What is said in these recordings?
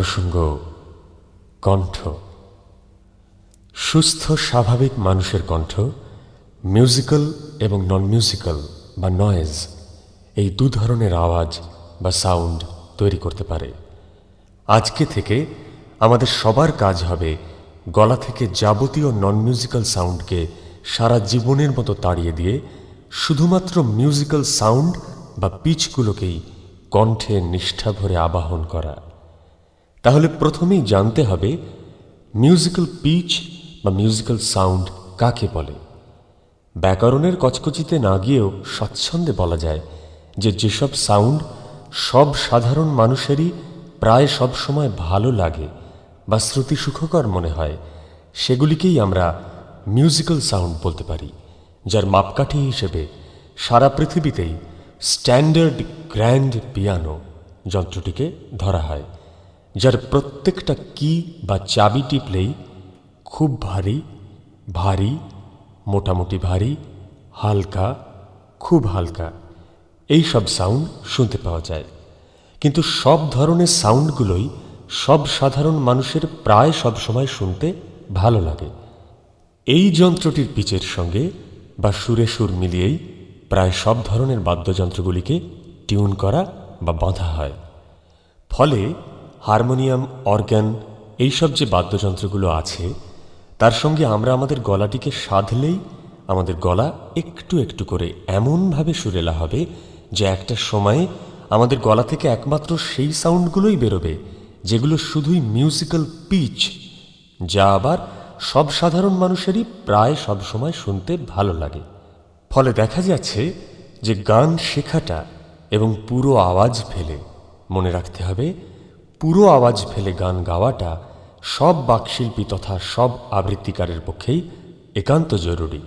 প্রসঙ্গ, কণ্ঠ। সুস্থ, স্বাভাবিক মানুষের কণ্ঠ মিউজিক্যাল এবং নন মিউজিক্যাল বা নয়েজ এই দু ধরনের আওয়াজ বা সাউন্ড তৈরি করতে পারে। আজকে থেকে আমাদের সবার কাজ হবে গলা থেকে যাবতীয় নন মিউজিক্যাল সাউন্ডকে সারা জীবনের মতো তাড়িয়ে দিয়ে শুধুমাত্র মিউজিক্যাল সাউন্ড বা পিচগুলোকেই কণ্ঠে নিষ্ঠা ভরে আবাহন করা। তাহলে প্রথমেই জানতে হবে মিউজিক্যাল পিচ বা মিউজিক্যাল সাউন্ড কাকে বলে। ব্যাকরণের কচকচিতে না গিয়েও স্বচ্ছন্দে বলা যায় যে যেসব সাউন্ড সব সাধারণ মানুষেরই প্রায় সব সময় ভালো লাগে বা শ্রুতি সুখকর মনে হয়, সেগুলিকেই আমরা মিউজিক্যাল সাউন্ড বলতে পারি, যার মাপকাঠি হিসেবে সারা পৃথিবীতেই স্ট্যান্ডার্ড গ্র্যান্ড পিয়ানো যন্ত্রটিকে ধরা হয়। যার প্রত্যেকটা কি বা চাবি টিপলেই খুব ভারী ভারী মোটামুটি ভারী হালকা খুব হালকা এই সব সাউন্ড শুনতে পাওয়া যায় কিন্তু সব ধরনের সাউন্ডগুলোই সব সাধারণ মানুষের প্রায় সব সময় শুনতে ভালো লাগে এই যন্ত্রটির পিচের সঙ্গে বা সুরে সুর মিলিয়েই প্রায় সব ধরনের বাদ্যযন্ত্রগুলিকে টিউন করা বা বাঁধা হয় ফলে হারমোনিয়াম অর্গ্যান এইসব যে বাদ্যযন্ত্রগুলো আছে, তার সঙ্গে আমরা আমাদের গলাটিকে সাধলেই আমাদের গলা একটু একটু করে এমনভাবে সুরেলা হবে যে একটা সময়ে আমাদের গলা থেকে একমাত্র সেই সাউন্ডগুলোই বেরোবে, যেগুলো শুধুই মিউজিক্যাল পিচ, যা আবার সব সাধারণ মানুষেরই প্রায় সব সময় শুনতে ভালো লাগে। ফলে দেখা যাচ্ছে যে গান শেখাটা এবং পুরো আওয়াজ ফেলে। মনে রাখতে হবে পুরো আওয়াজ ফেলে গান গাওয়াটা সব বাকশিল্পী তথা সব আবৃত্তিকারের পক্ষেই একান্ত জরুরি।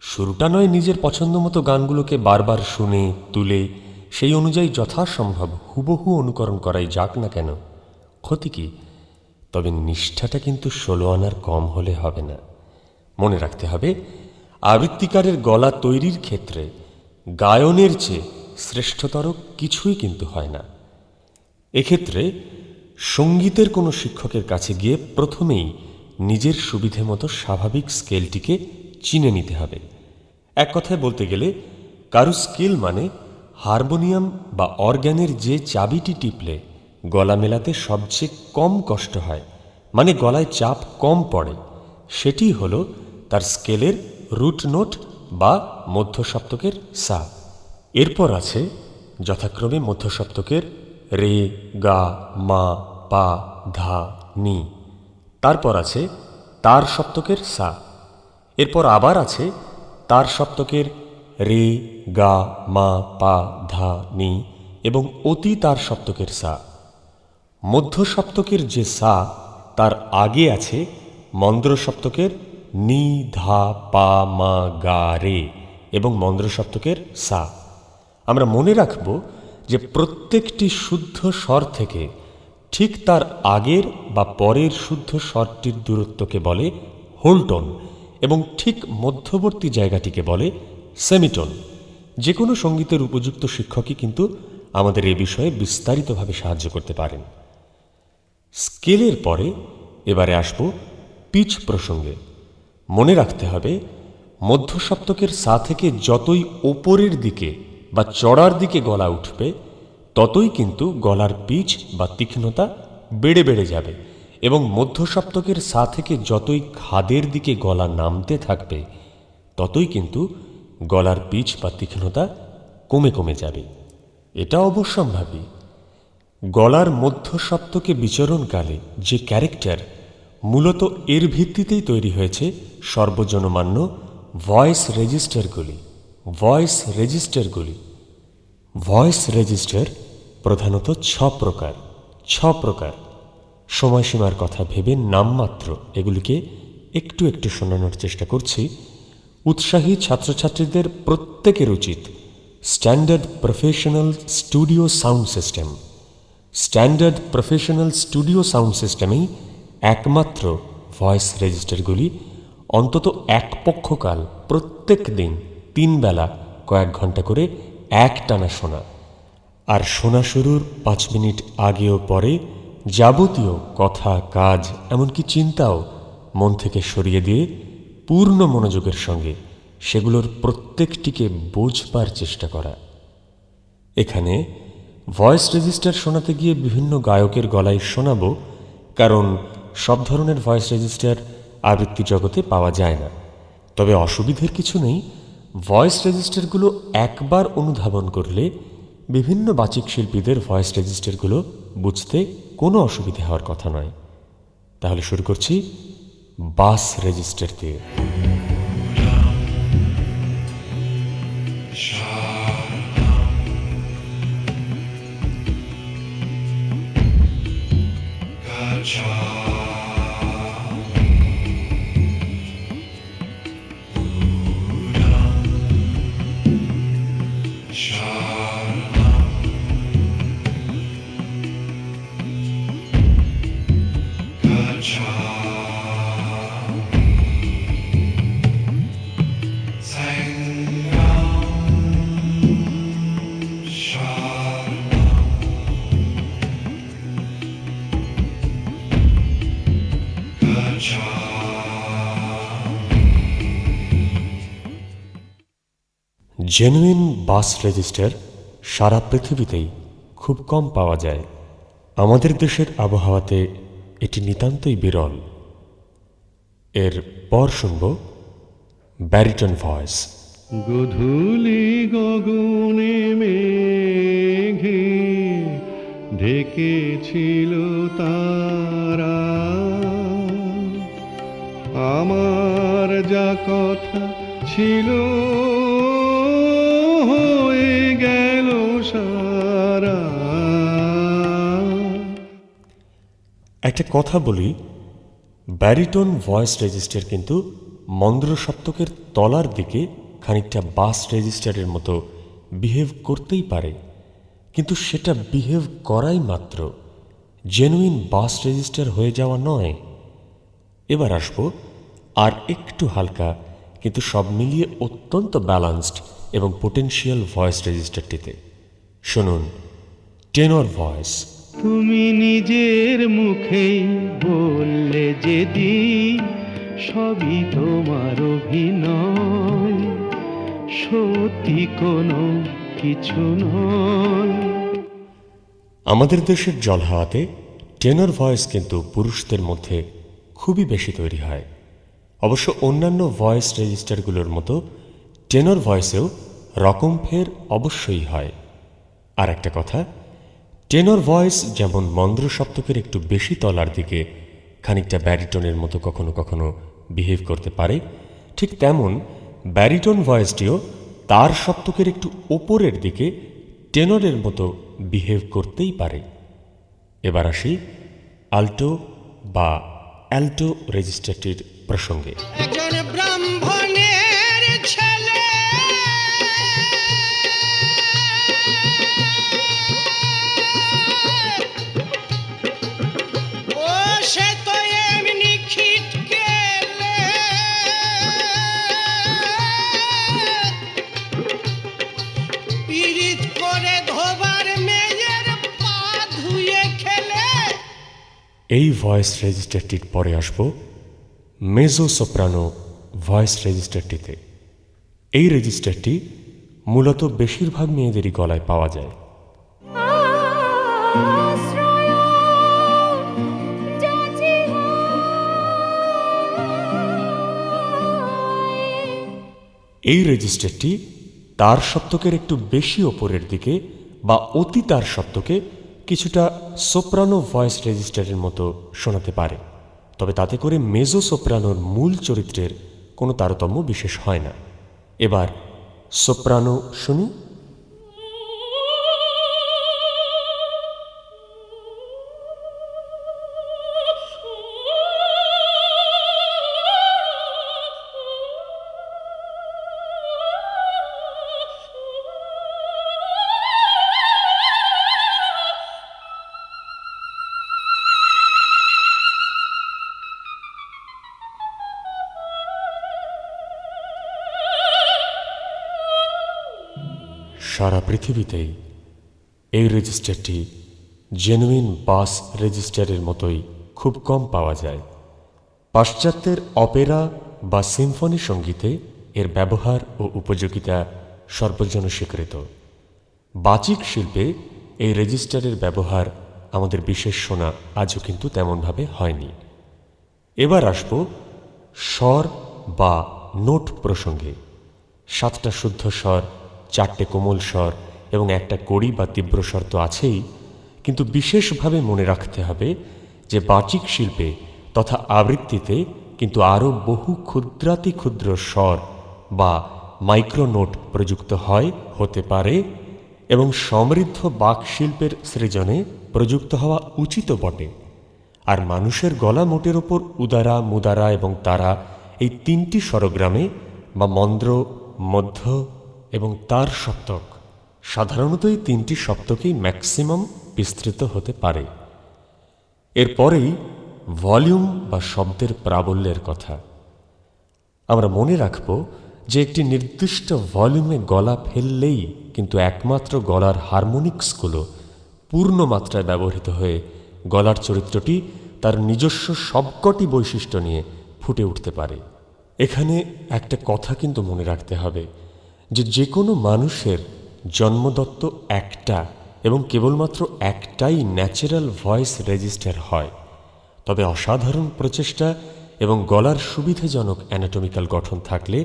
শুরুটা নয় নিজের পছন্দ মতো গানগুলোকে বারবার শুনে, তুলে, সেই অনুযায়ী যথাসম্ভব হুবহু অনুকরণ করাই যাক না কেন। ক্ষতি কি? তবে নিষ্ঠাটা কিন্তু ষোলো আনার কম হলে হবে না। মনে রাখতে হবে, আবৃত্তিকারের গলা তৈরির ক্ষেত্রে গায়নের চেয়ে শ্রেষ্ঠতর কিছুই কিন্তু হয় না। এক্ষেত্রে সঙ্গীতের কোনো শিক্ষকের কাছে গিয়ে প্রথমেই নিজের সুবিধে মতো স্বাভাবিক স্কেলটিকে চিনে নিতে হবে। এক কথায় বলতে গেলে, কারু স্কেল মানে হারমোনিয়াম বা অর্গ্যানের যে চাবিটি টিপলে গলা মেলাতে সবচেয়ে কম কষ্ট হয় মানে গলায় চাপ কম পড়ে, সেটি হল তার স্কেলের রুট নোট বা মধ্যসপ্তকের সা। এরপর আছে যথাক্রমে মধ্যসপ্তকের রে, গা, মা, পা, ধা, নি। তারপর আছে তার সপ্তকের সা। এরপর আবার আছে তার সপ্তকের রে, গা, মা, পা, ধা, নি এবং অতি তার সপ্তকের সা। মধ্য সপ্তকের যে সা, তার আগে আছে মন্দ্র সপ্তকের নি, ধা, পা, মা, গা, রে এবং মন্দ্র সপ্তকের সা। আমরা মনে রাখব যে প্রত্যেকটি শুদ্ধ স্বর থেকে ঠিক তার আগের বা পরের শুদ্ধ স্বরটির দূরত্বকে বলে হোলটন এবং ঠিক মধ্যবর্তী জায়গাটিকে বলে সেমিটন। যে কোনো সঙ্গীতের উপযুক্ত শিক্ষকই কিন্তু আমাদের এ বিষয়ে বিস্তারিতভাবে সাহায্য করতে পারেন। স্কেলের পরে এবারে আসব পিচ প্রসঙ্গে। মনে রাখতে হবে, মধ্যসপ্তকের সা থেকে যতই ওপরের দিকে বা চড়ার দিকে গলা উঠবে, ততই কিন্তু গলার পিচ বা তীক্ষ্ণতা বেড়ে বেড়ে যাবে এবং মধ্যসপ্তকের সা থেকে যতই খাদের দিকে গলা নামতে থাকবে, ততই কিন্তু গলার পিচ বা তীক্ষ্ণতা কমে কমে যাবে। এটা অবশ্যম্ভাবী। গলার মধ্য সপ্তকে বিচরণকালে যে ক্যারেক্টার মূলত এর ভিত্তিতেই তৈরি হয়েছে সর্বজনমান্য ভয়েস রেজিস্টারগুলি ভয়েস রেজিস্টারগুলি। ভয়েস রেজিস্টার প্রধানত ছ প্রকার ছ প্রকার। সময়সীমার কথা ভেবে নামমাত্র এগুলিকে একটু একটু শোনানোর চেষ্টা করছি। উৎসাহী ছাত্রছাত্রীদের প্রত্যেকের উচিত standard professional studio sound system. Standard professional studio sound সিস্টেমেই একমাত্র ভয়েস রেজিস্টারগুলি অন্তত এক পক্ষকাল প্রত্যেক দিন তিন বেলা কয়েক ঘণ্টা করে এক টানা শোনা। আর শোনা শুরুর পাঁচ মিনিট আগে ও পরে যাবতীয় কথা, কাজ, এমনকি চিন্তাও মন থেকে সরিয়ে দিয়ে পূর্ণ মনোযোগের সঙ্গে সেগুলোর প্রত্যেকটিকে বোঝবার চেষ্টা করা। এখানে ভয়েস রেজিস্টার শোনাতে গিয়ে বিভিন্ন গায়কের গলায় শোনাবো, কারণ সব ধরনের ভয়েস রেজিস্টার আবৃত্তি জগতে পাওয়া যায় না। তবে অসুবিধের কিছু নেই ভয়েস রেজিস্টারগুলো একবার অনুধাবন করলে বিভিন্ন বাচিক শিল্পীদের ভয়েস রেজিস্টারগুলো বুঝতে কোনো অসুবিধে হওয়ার কথা নয় তাহলে শুরু করছি বাস রেজিস্টার দিয়ে Shine. জেনুইন বাস রেজিস্টার সারা পৃথিবীতেই খুব কম পাওয়া যায়। আমাদের দেশের আবহাওয়াতে এটি নিতান্তই বিরল। এর পর শুনব ব্যারিটন ভয়েস। গধূলি গগনে মেঘে ঢেকেছিল তারা। আমার যা কথা ছিল একটা কথা বলি, ব্যারিটোন ভয়েস রেজিস্টার কিন্তু মন্দ্র সপ্তকের তলার দিকে খানিকটা বাস রেজিস্টারের মতো বিহেভ করতেই পারে। কিন্তু সেটা বিহেভ করাই মাত্র জেনুইন বাস রেজিস্টার হয়ে যাওয়া নয়। এবার আসব, আর একটু হালকা, কিন্তু সব মিলিয়ে অত্যন্ত ব্যালান্সড এবং পোটেনশিয়াল ভয়েস রেজিস্টারটিতে। শুনুন টেনর ভয়েস তুমি নিজের মুখেই বললে যেদিন সবই তোমার অভিনয়। সত্যি কোনো কিছু নয়। আমাদের দেশের জলহাওয়াতে টেনর ভয়েস কিন্তু পুরুষদের মধ্যে খুবই বেশি তৈরি হয়। অবশ্য অন্যান্য ভয়েস রেজিস্টারগুলোর মতো টেনর ভয়েসেও রকম ফের অবশ্যই হয়। আর একটা কথা টেনর ভয়েস যেমন মন্দ্র সপ্তকের একটু বেশি তলার দিকে, খানিকটা ব্যারিটনের মতো কখনো কখনো বিহেভ করতে পারে, ঠিক তেমন ব্যারিটন ভয়েসটিও তার সপ্তকের একটু ওপরের দিকে টেনরের মতো বিহেভ করতেই পারে। এবার আসি আল্টো বা অ্যাল্টো রেজিস্টারটির প্রসঙ্গে। এই ভয়েস রেজিস্টারটির পরে আসব মেজো সোপ্রানো ভয়েস রেজিস্টারটিতে এই রেজিস্টারটি মূলত বেশিরভাগ মেয়েদেরই গলায় পাওয়া যায়। এই রেজিস্টারটি তার সপ্তকের একটু বেশি ওপরের দিকে বা অতি তার সপ্তকে কিছুটা সোপ্রানো ভয়েস রেজিস্টারের মতো শোনাতে পারে, তবে তাতে করে মেজো সোপ্রানোর মূল চরিত্রের কোনো তারতম্য বিশেষ হয় না। এবার সোপ্রানো শুনি। সারা পৃথিবীতেই এই রেজিস্টারটি জেনুইন বাস রেজিস্টারের মতোই খুব কম পাওয়া যায়। পাশ্চাত্যের অপেরা বা সিম্ফনি সঙ্গীতে এর ব্যবহার ও উপযোগিতা সর্বজন স্বীকৃত বাচিক শিল্পে এই রেজিস্টারের ব্যবহার আমাদের বিশেষ শোনা আজও কিন্তু তেমনভাবে হয়নি। এবার আসব স্বর বা নোট প্রসঙ্গে। সাতটা শুদ্ধ স্বর চারটে কোমল স্বর এবং একটা কড়ি বা তীব্র স্বর তো আছেই, কিন্তু বিশেষভাবে মনে রাখতে হবে যে বাচিক শিল্পে তথা আবৃত্তিতে কিন্তু আরও বহু ক্ষুদ্রাতি ক্ষুদ্র স্বর বা মাইক্রোনোট প্রযুক্ত হয়, হতে পারে এবং সমৃদ্ধ বাক শিল্পের সৃজনে প্রযুক্ত হওয়া উচিত বটে। আর মানুষের গলা মোটের ওপর উদারা, মুদারা এবং তারা এই তিনটি স্বরগ্রামে বা মন্দ্র, মধ্য এবং তার সপ্তক। সাধারণত এই তিনটি সপ্তকেই ম্যাক্সিমাম বিস্তৃত হতে পারে। এরপরেই ভলিউম বা শব্দের প্রাবল্যের কথা। আমরা মনে রাখব যে একটি নির্দিষ্ট ভলিউমে গলা ফেললেই কিন্তু একমাত্র গলার হারমোনিক্সগুলো পূর্ণ মাত্রায় ব্যবহৃত হয়ে গলার চরিত্রটি তার নিজস্ব সবকটি বৈশিষ্ট্য নিয়ে ফুটে উঠতে পারে। এখানে একটা কথা কিন্তু মনে রাখতে হবে। যে যে কোনো মানুষের জন্মদত্ত একটা এবং কেবলমাত্র একটাই ন্যাচারাল ভয়েস রেজিস্টার হয়। তবে অসাধারণ প্রচেষ্টা এবং গলার সুবিধাজনক অ্যানাটমিক্যাল গঠন থাকলে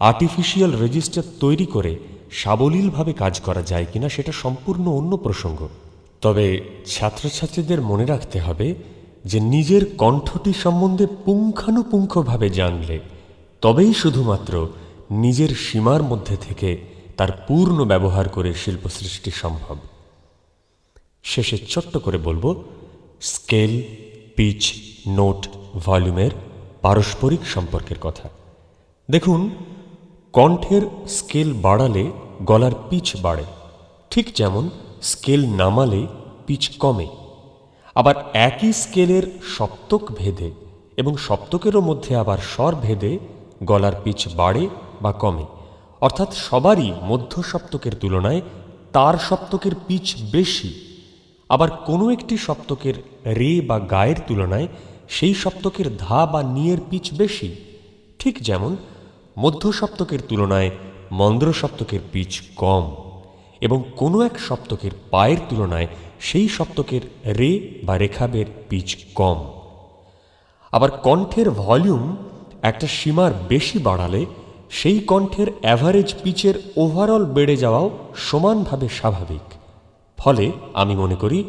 আর্টিফিশিয়াল রেজিস্টার তৈরি করে সাবলীলভাবে কাজ করা যায় কিনা সেটা সম্পূর্ণ অন্য প্রসঙ্গ। তবে ছাত্রছাত্রীদের মনে রাখতে হবে যে নিজের কণ্ঠটি সম্বন্ধে পুঙ্খানুপুঙ্খভাবে জানলে তবেই শুধুমাত্র নিজের সীমার মধ্যে থেকে তার পূর্ণ ব্যবহার করে শিল্প সৃষ্টি সম্ভব। শেষে ছোট্ট করে বলব, স্কেল, পিচ, নোট, ভলিউমের পারস্পরিক সম্পর্কের কথা। দেখুন, কণ্ঠের স্কেল বাড়ালে গলার পিচ বাড়ে। ঠিক যেমন স্কেল নামালে পিচ কমে। আবার একই স্কেলের সপ্তক ভেদে এবং সপ্তকেরও মধ্যে আবার স্বর ভেদে গলার পিচ বাড়ে বা কমে। অর্থাৎ সবারই মধ্য সপ্তকের তুলনায় তার সপ্তকের পিচ বেশি। আবার কোনো একটি সপ্তকের রে বা গায়ের তুলনায় সেই সপ্তকের ধা বা নিয়ের পিচ বেশি। ঠিক যেমন মধ্য সপ্তকের তুলনায় মন্দ্র সপ্তকের পিচ কম এবং কোনো এক সপ্তকের পায়ের তুলনায় সেই সপ্তকের রে বা রেখাবের পিচ কম। আবার কণ্ঠের ভলিউম একটা সীমার বেশি বাড়ালে সেই কণ্ঠের অ্যাভারেজ পিচের ওভারঅল বেড়ে যাওয়াও সমানভাবে স্বাভাবিক। ফলে আমি মনে করি,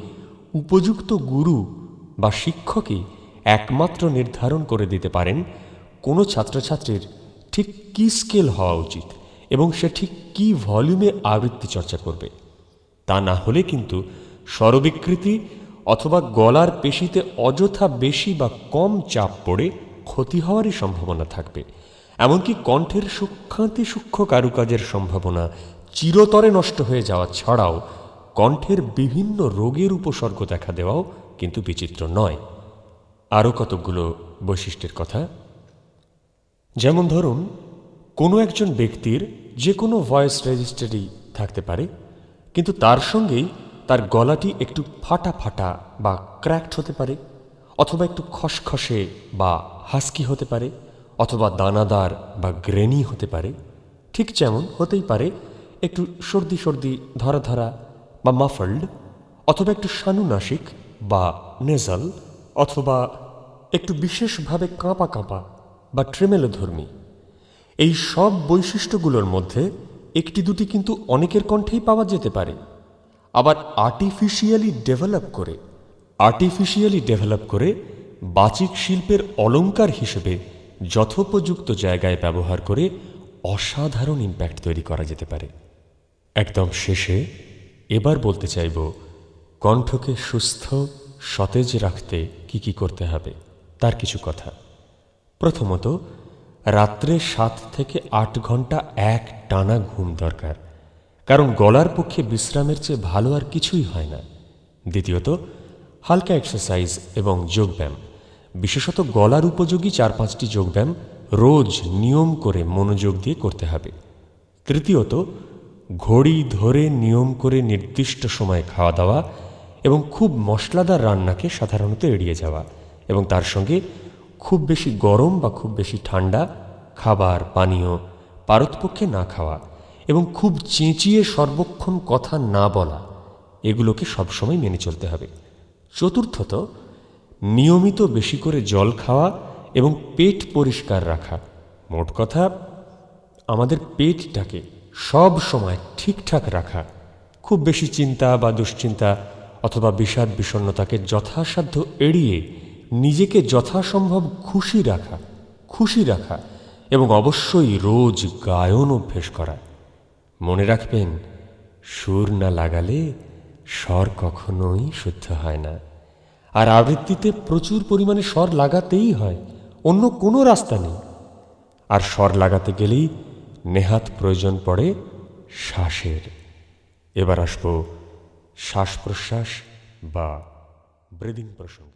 উপযুক্ত গুরু বা শিক্ষকই একমাত্র নির্ধারণ করে দিতে পারেন কোনো ছাত্রছাত্রীর ঠিক কী স্কেল হওয়া উচিত এবং সে ঠিক কী ভলিউমে আবৃত্তি চর্চা করবে। তা না হলে কিন্তু স্বরবিকৃতি অথবা গলার পেশিতে অযথা বেশি বা কম চাপ পড়ে ক্ষতি হওয়ারই সম্ভাবনা থাকবে। এমনকি কণ্ঠের সূক্ষ্মাতি সূক্ষ্ম কারুকাজের সম্ভাবনা চিরতরে নষ্ট হয়ে যাওয়া ছাড়াও কণ্ঠের বিভিন্ন রোগের উপসর্গ দেখা দেওয়াও কিন্তু বিচিত্র নয়। আরও কতকগুলো বৈশিষ্ট্যের কথা? যেমন ধরুন, কোনো একজন ব্যক্তির যে কোনো ভয়েস রেজিস্টারই থাকতে পারে, কিন্তু তার সঙ্গেই তার গলাটি একটু ফাটা ফাটা বা ক্র্যাক্ট হতে পারে, অথবা একটু খসখসে বা হাস্কি হতে পারে অথবা দানাদার বা গ্রেনি হতে পারে, ঠিক যেমন হতেই পারে একটু সর্দি সর্দি ধরা ধরা বা মাফল্ড, অথবা একটু সানুনাসিক বা নেজাল, অথবা একটু বিশেষভাবে কাঁপা কাঁপা বা ট্রেমেলোধর্মী। এই সব বৈশিষ্ট্যগুলোর মধ্যে একটি দুটি কিন্তু অনেকের কণ্ঠেই পাওয়া যেতে পারে। আবার আর্টিফিশিয়ালি ডেভেলপ করে আর্টিফিশিয়ালি ডেভেলপ করে বাচিক শিল্পের অলঙ্কার হিসেবে যথোপযুক্ত জায়গায় ব্যবহার করে অসাধারণ ইম্প্যাক্ট তৈরি করা যেতে পারে। একদম শেষে এবার বলতে চাইব, কণ্ঠকে সুস্থ, সতেজ রাখতে কি কি করতে হবে, তার কিছু কথা। প্রথমত, রাত্রে সাত থেকে আট ঘণ্টা এক টানা ঘুম দরকার, কারণ গলার পক্ষে বিশ্রামের চেয়ে ভালো আর কিছুই হয় না। দ্বিতীয়ত, হালকা এক্সারসাইজ এবং যোগব্যায়াম। বিশেষত গলার উপযোগী চার পাঁচটি যোগব্যায়াম রোজ নিয়ম করে মনোযোগ দিয়ে করতে হবে। তৃতীয়ত, ঘড়ি ধরে নিয়ম করে নির্দিষ্ট সময়ে খাওয়া দাওয়া এবং খুব মশলাদার রান্নাকে সাধারণত এড়িয়ে যাওয়া এবং তার সঙ্গে খুব বেশি গরম বা খুব বেশি ঠান্ডা খাবার, পানীয় পারতপক্ষে না খাওয়া এবং খুব চেঁচিয়ে সর্বক্ষণ কথা না বলা, এগুলোকে সবসময় মেনে চলতে হবে। চতুর্থত নিয়মিত বেশি করে জল খাওয়া এবং পেট পরিষ্কার রাখা। মোট কথা, আমাদের পেটটাকে সব সময় ঠিকঠাক রাখা। খুব বেশি চিন্তা বা দুশ্চিন্তা অথবা বিষাদ বিষণ্ণতাকে যথাসাধ্য এড়িয়ে নিজেকে যথাসম্ভব খুশি রাখা খুশি রাখা এবং অবশ্যই রোজ গায়ন অভ্যেস করা। মনে রাখবেন, সুর না লাগালে স্বর কখনোই শুদ্ধ হয় না। আর আবৃত্তিতে প্রচুর পরিমাণে স্বর লাগাতেই হয়, অন্য কোনো রাস্তা নেই। আর স্বর লাগাতে গেলেই নেহাত প্রয়োজন পড়ে শ্বাসের। এবার আসব শ্বাস প্রশ্বাস বা ব্রিদিং প্রসঙ্গে।